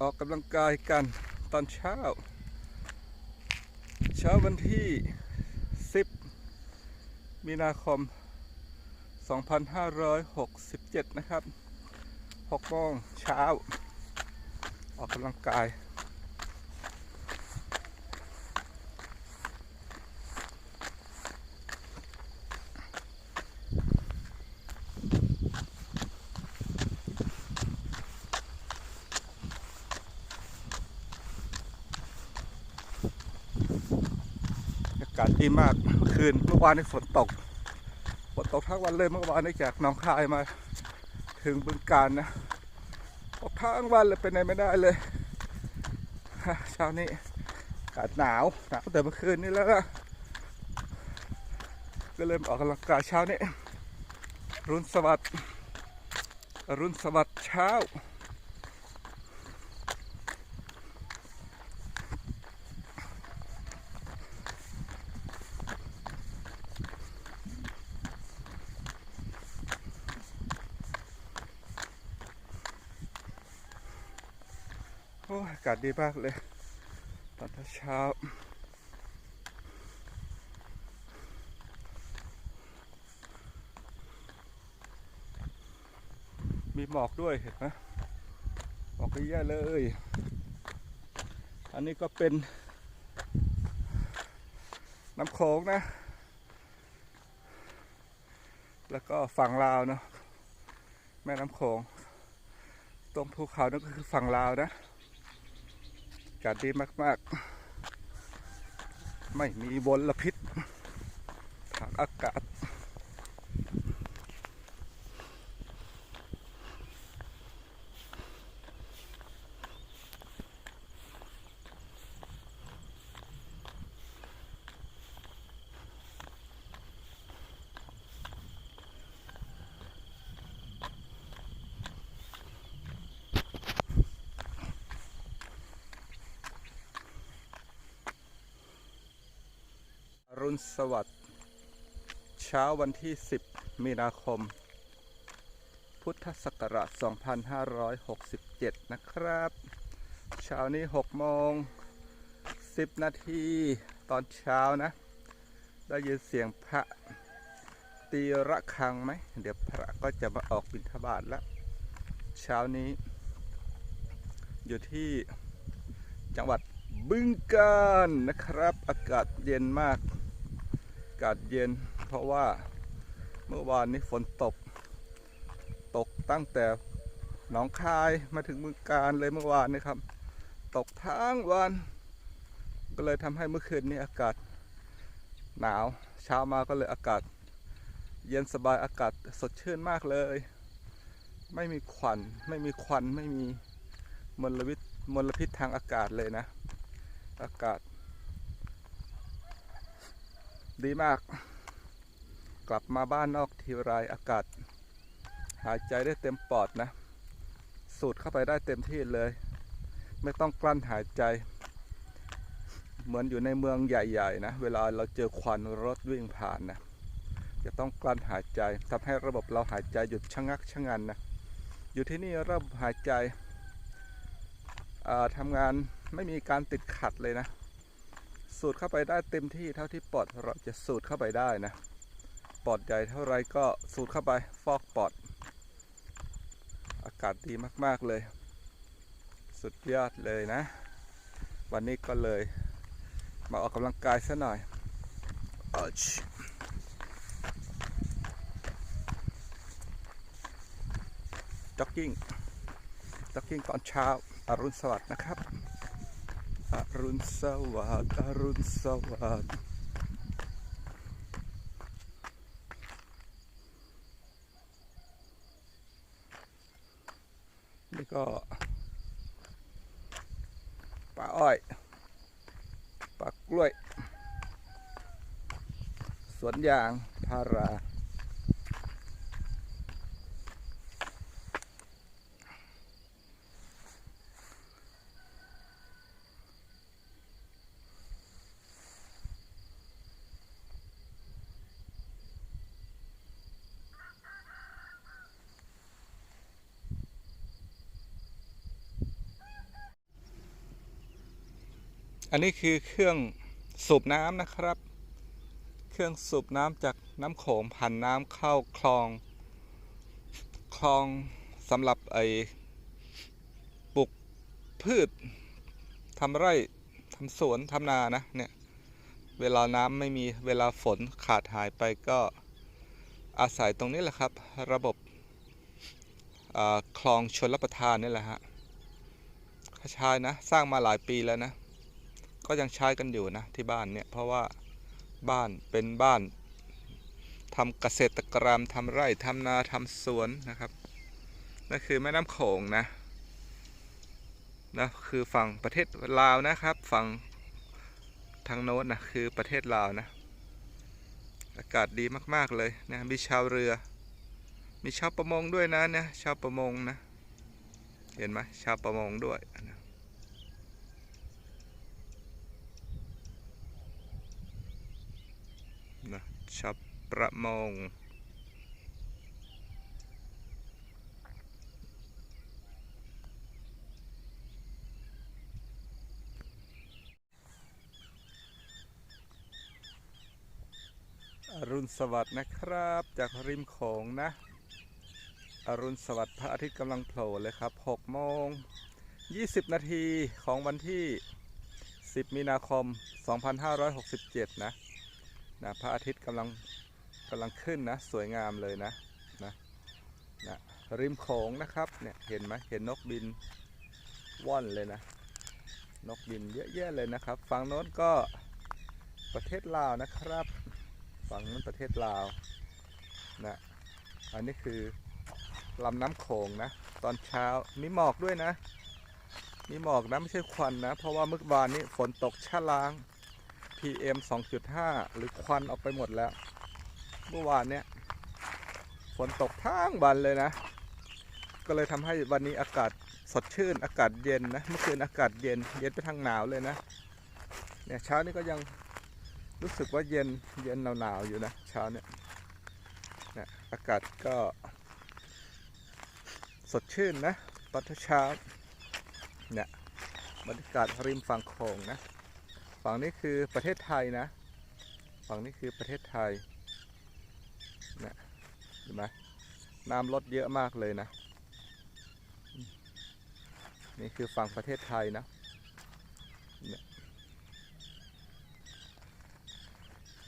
ออกกำลังกายกันตอนเช้า เช้าวันที่ 10 มีนาคม 2567 นะครับ6โมงเช้า ออกกำลังกายากาศดีมากเมื่อคืนเมื่อวานนี้ฝนตกฝนตกทั้งวันเลยเมื่อวานนี้จากหนองคายมา ถึงบึงการนะตกทั้งวันเลยไปไหนไม่ได้เลยเช้านี้อากาศหนาวหนาวแต่เมื่อคืนนี้แล้วก็ก็เลยออกกำลังกายเช้านี้รุณสวัสดิ์รุณสวัสดิ์เช้าากาศดีมากเลย ตอนเช้ามีหมอกด้วยเห็นไหมหมอกเยอะเลย อันนี้ก็เป็น น้ำโขงนะ แล้วก็ฝั่งลาวเนาะ แม่น้ำโขง ตรงภูเขานั่นก็คือฝั่งลาวนะากาศดีมากๆ ไม่มีมลพิษทางอากาศ อ รุณสวัสดิ์เช้าวันที่ 10 มีนาคม พุทธศักราช 2567 นะครับ เช้านี้6โมง 10 นาทีตอนเช้านะ ได้ยินเสียงพระตีระฆังไหม เดี๋ยวพระก็จะมาออกบิณฑบาตแล้ว เช้านี้ อยู่ที่จังหวัดบึงกาฬนะครับ อากาศเย็นมากากาศเย็น เพราะว่าเมื่อวานนี้ฝนตก ตกตั้งแต่หนองคายมาถึงบึงกาฬเลยเมื่อวานนี้ครับ ตกทั้งวัน ก็เลยทำให้เมื่อคืนนี้อากาศหนาว เช้ามาก็เลยอากาศ เย็นสบายอากาศสดชื่นมากเลย ไม่มีควันไม่มีควันไม่มีมลวิษมลพิษทางอากาศเลยนะ อากาศ ดีมาก กลับมาบ้านนอกทีไรอากาศ หายใจได้เต็มปอดนะ สูดเข้าไปได้เต็มที่เลย ไม่ต้องกลั้นหายใจ เหมือนอยู่ในเมืองใหญ่ ๆ นะ เวลาเราเจอควันรถวิ่งผ่านนะจะต้องกลั้นหายใจทำให้ระบบเราหายใจหยุดชะงักชะงันนะอยู่ที่นี่ระบบหายใจอ่าทำงานไม่มีการติดขัดเลยนะ สูดเข้าไปได้เต็มที่เท่าที่ปอดเราจะสูดเข้าไปได้นะ ปอดใหญ่เท่าไรก็สูดเข้าไปฟอกปอด อากาศดีมากๆเลย สุดยอดเลยนะ วันนี้ก็เลย มาออกกำลังกายซะหน่อยอชจ็อกกิ้งจ็อกกิ้งตอนเช้าอรุณสวัสดิ์นะครับ อรุณสวัสดิ์อรุณสวัสดิ์นี่ก็ป่าอ้อยป่ากล้วย สวนยางพารา อันนี้คือเครื่องสูบน้ำนะครับ เครื่องสูบน้ำจากน้ำโขงผ่านน้ำเข้าคลอง คลองสำหรับไอ้ปลูกพืชทำไร่ทำสวนทำนานะเนี่ยเวลาน้ำไม่มีเวลาฝนขาดหายไปก็อาศัยตรงนี้แหละครับ ระบบอาคลองชนรับประทานนี่แหละฮะเขาใช้นะ สร้างมาหลายปีแล้วนะ ก็ยังใช้กันอยู่นะที่บ้านเนี่ยเพราะว่าบ้านเป็นบ้านทำเกษตรกรรมทำไร่ทำนาทำสวนนะครับนั่นคือแม่น้ำโขงนะนะคือฝั่งประเทศลาวนะครับฝั่งทางโน้นนะคือประเทศลาวนะอากาศดีมากๆเลยนะมีชาวเรือ มีชาวประมงด้วยนะเนี่ยชาวประมงนะเห็นไหมชาวประมงด้วยนะนะ ชาวประมง อรุณสวัสดิ์นะครับ จากริมโขงนะ อรุณสวัสดิ์พระอาทิตย์กำลังโผล่เลยครับ6โมง20 นาทีของวันที่ 10 มีนาคม 2567 นะ นะพระอาทิตย์กำลังกำลังขึ้นนะ สวยงามเลยนะนะนะริมโขงนะครับเนี่ยเห็นไหมเห็นนกบินว่อนเลยนะ นกบินเยอะแยะเลยนะครับ ฝั่งโน้นก็ประเทศลาวนะครับ ฝั่งนั้นประเทศลาวนะอันนี้คือลำน้ำโขงนะ ตอนเช้ามีหมอกด้วยนะ มีหมอกนะไม่ใช่ควันนะ เพราะว่าเมื่อวานนี้ฝนตกชะล้าง PM 2.5 หรือควันออกไปหมดแล้ว เมื่อวานเนี้ยฝนตกทั้งวันเลยนะ ก็เลยทำให้วันนี้อากาศสดชื่น อากาศเย็นนะ เมื่อคืนอากาศเย็น เย็นไปทางหนาวเลยนะ เนี่ยเช้านี้ก็ยังรู้สึกว่าเย็น เย็นหนาวๆอยู่นะเช้าเนี่ยเนี่ยอากาศก็สดชื่นนะตอนเช้าเนี่ยบรรยากาศริมฝั่งโขงนะ ฝั่งนี้คือประเทศไทยนะ ฝั่งนี้คือประเทศไทยเนี่ยเห็นไหมน้ำลดเยอะมากเลยนะ นี่คือฝั่งประเทศไทยนะ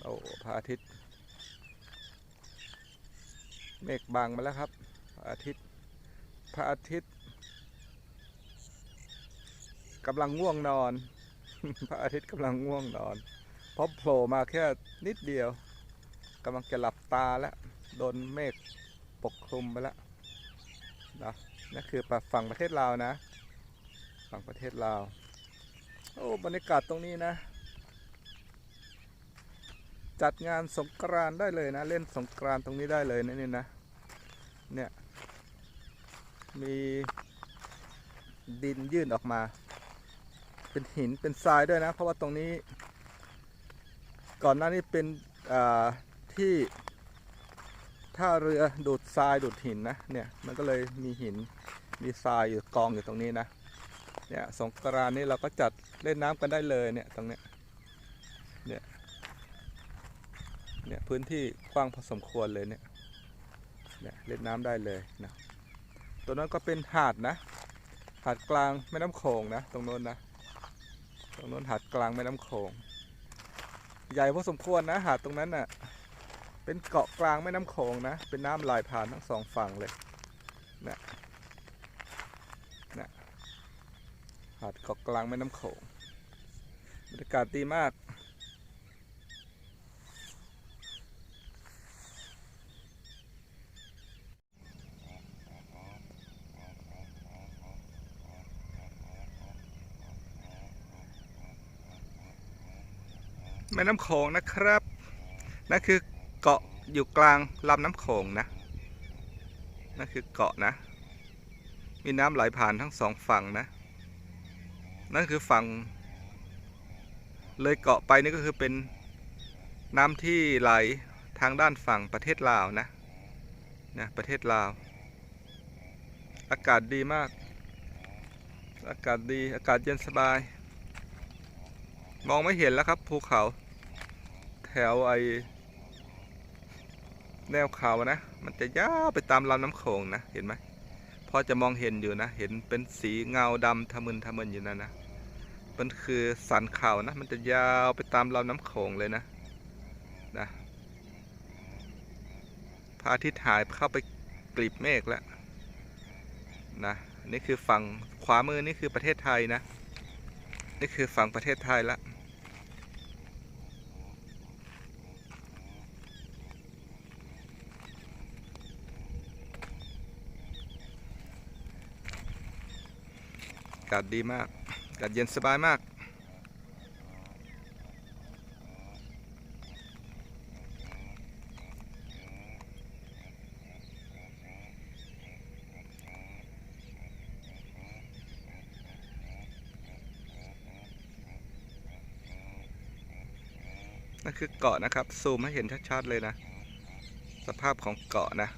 โอ้พระอาทิตย์ เมฆบางมาแล้วครับ พระอาทิตย์ พระอาทิตย์กำลังง่วงนอน พระอาทิตย์กำลังง่วงนอนเพราะโผล่มาแค่นิดเดียวกำลังจะหลับตาแล้วโดนเมฆปกคลุมไปแล้วนะนั่นคือฝั่งประเทศลาวนะ ฝั่งประเทศลาว โอ้บรรยากาศตรงนี้นะ จัดงานสงกรานได้เลยนะ เล่นสงกรานต์ตรงนี้ได้เลยนะนี่นะ เนี่ย มีดินยื่นออกมา เป็นหินเป็นทรายด้วยนะ เพราะว่าตรงนี้ ก่อนหน้านี้เป็นที่ท่าเรือดูดทรายดูดหินนะเนี่ยมันก็เลยมีหินมีทรายอยู่กองอยู่ตรงนี้นะเนี่ยสงกรานนี้เราก็จัดเล่นน้ำกันได้เลยเนี่ยตรงเนี้ยเนี่ยพื้นที่กว้างพอสมควรเลยเนี่ยเนี่ยเล่นน้ำได้เลยนะตัวนั้นก็เป็นหาดนะหาดกลางแม่น้ำโขงนะ ตรงโน้นนะ ตรงนั้นหาดกลางแม่น้ำโขง ใหญ่พอสมควรนะหาดตรงนั้นน่ะ เป็นเกาะกลางแม่น้ำโขงนะ เป็นน้ำไหลผ่านทั้งสองฝั่งเลยนะนะหาดเกาะกลางแม่น้ำโขงบรรยากาศดีมาก แม่น้ำโขงนะครับ นั่นคือเกาะอยู่กลางลำน้ำโขงนะ นั่นคือเกาะนะ มีน้ำไหลผ่านทั้งสองฝั่งนะ นั่นคือฝั่ง เลยเกาะไปนี่ก็คือเป็นน้ำที่ไหลทางด้านฝั่งประเทศลาวนะ นะประเทศลาว อากาศดีมาก อากาศดี อากาศเย็นสบาย มองไม่เห็นแล้วครับภูเขา แถวไอแนวเขานะ มันจะยาวไปตามลำน้ำโขงนะ เห็นไหมพอจะมองเห็นอยู่นะ เห็นเป็นสีเงาดำทะมึนทะมึนอยู่นั่นนะ มันคือสันเขานะ มันจะยาวไปตามลำน้ำโขงเลยนะ นะพระอาทิตย์หายเข้าไปกลีบเมฆแล้วนะนี่คือฝั่งขวามือนี่คือประเทศไทยนะ นี่คือฝั่งประเทศไทยละากาศดีมาก อากาศเย็นสบายมาก นั่นคือเกาะนะครับ ซูมให้เห็นชัดๆเลยนะ สภาพของเกาะนะ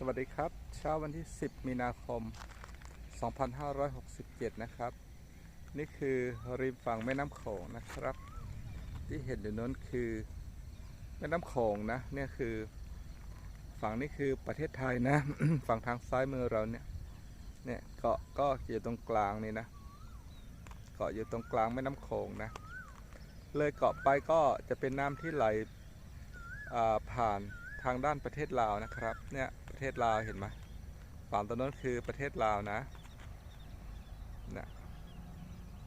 สวัสดีครับ เช้าวันที่ 10 มีนาคม 2567 นะครับ นี่คือริมฝั่งแม่น้ำโขงนะครับ ที่เห็นอยู่นั้นคือแม่น้ำโขงนะเนี่ยคือ ฝั่งนี้คือประเทศไทยนะ ฝั่งทางซ้ายมือเราเนี่ยเนี่ยเกาะก็อยู่ตรงกลางนี่นะเกาะอยู่ตรงกลางแม่น้ำโขงนะเลยเกาะไปก็จะเป็นน้ำที่ไหลผ่านทางด้านประเทศลาวนะครับเนี่ย ประเทศลาวเห็นไหมฝั่งตรงนั้นคือประเทศลาวนะนะ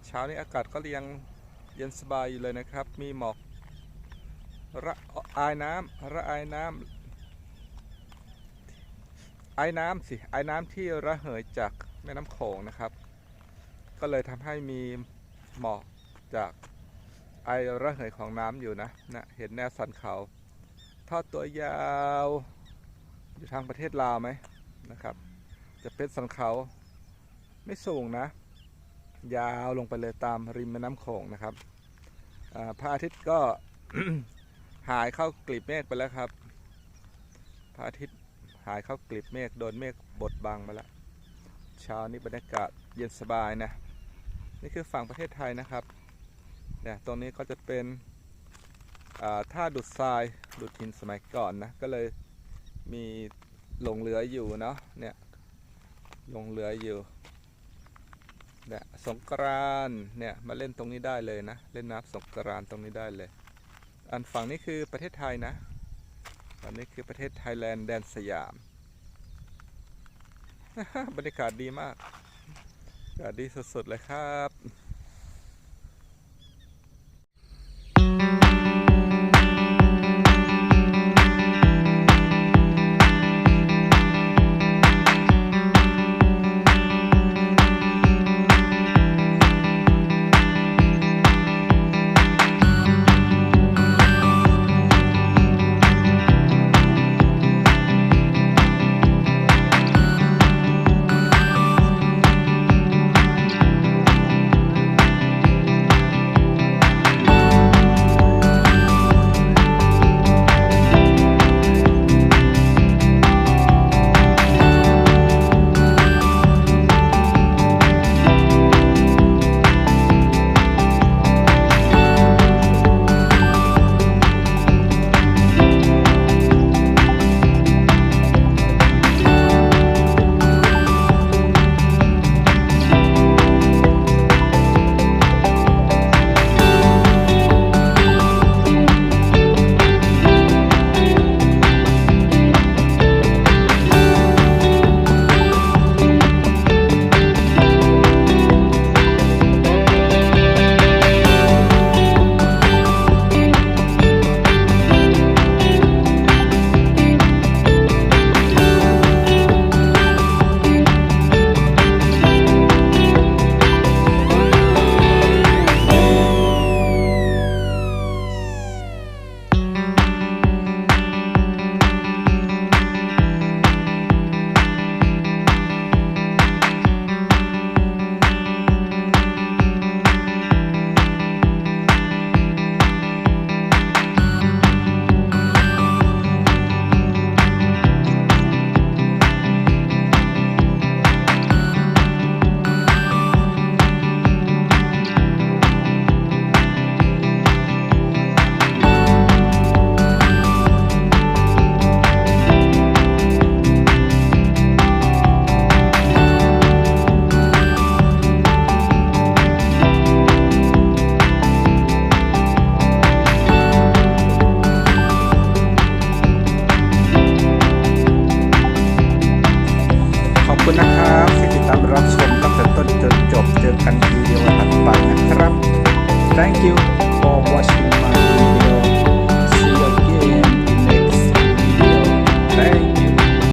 เช้านี้อากาศก็ยังเย็นสบายอยู่เลยนะครับ มีหมอกระอายน้ำระอายน้ำไอน้ำสิไอน้ำที่ระเหยจากแม่น้ำโขงนะครับ ก็เลยทำให้มีหมอกจากไอระเหยของน้ำอยู่นะนะเห็นแนวสันเขาทอดตัวยาว อยู่ทางประเทศลาวไหมนะครับ จะเป็นสันเขาไม่สูงนะ ยาวลงไปเลยตามริมแม่น้ำโขงนะครับพระอาทิตย์ก็หายเข้ากลีบเมฆไปแล้วครับ พระอาทิตย์หายเข้ากลีบเมฆโดนเมฆบดบังไปแล้วเช้านี้บรรยากาศเย็นสบายนะนี่คือฝั่งประเทศไทยนะครับเนี่ยตรงนี้ก็จะเป็นท่าดูดทรายดูดหินสมัยก่อนนะก็เลย มีหลงเหลืออยู่เนาะเนี่ยหลงเหลืออยู่เนี่ยสงกรานเนี่ยมาเล่นตรงนี้ได้เลยนะ เล่นน้ำสงกรานตรงนี้ได้เลย อันฝั่งนี้คือประเทศไทยนะฝั่งนี้คือประเทศไทยแลนด์แดนสยามบรรยากาศดีมากอากาศดีสุดๆเลยครับ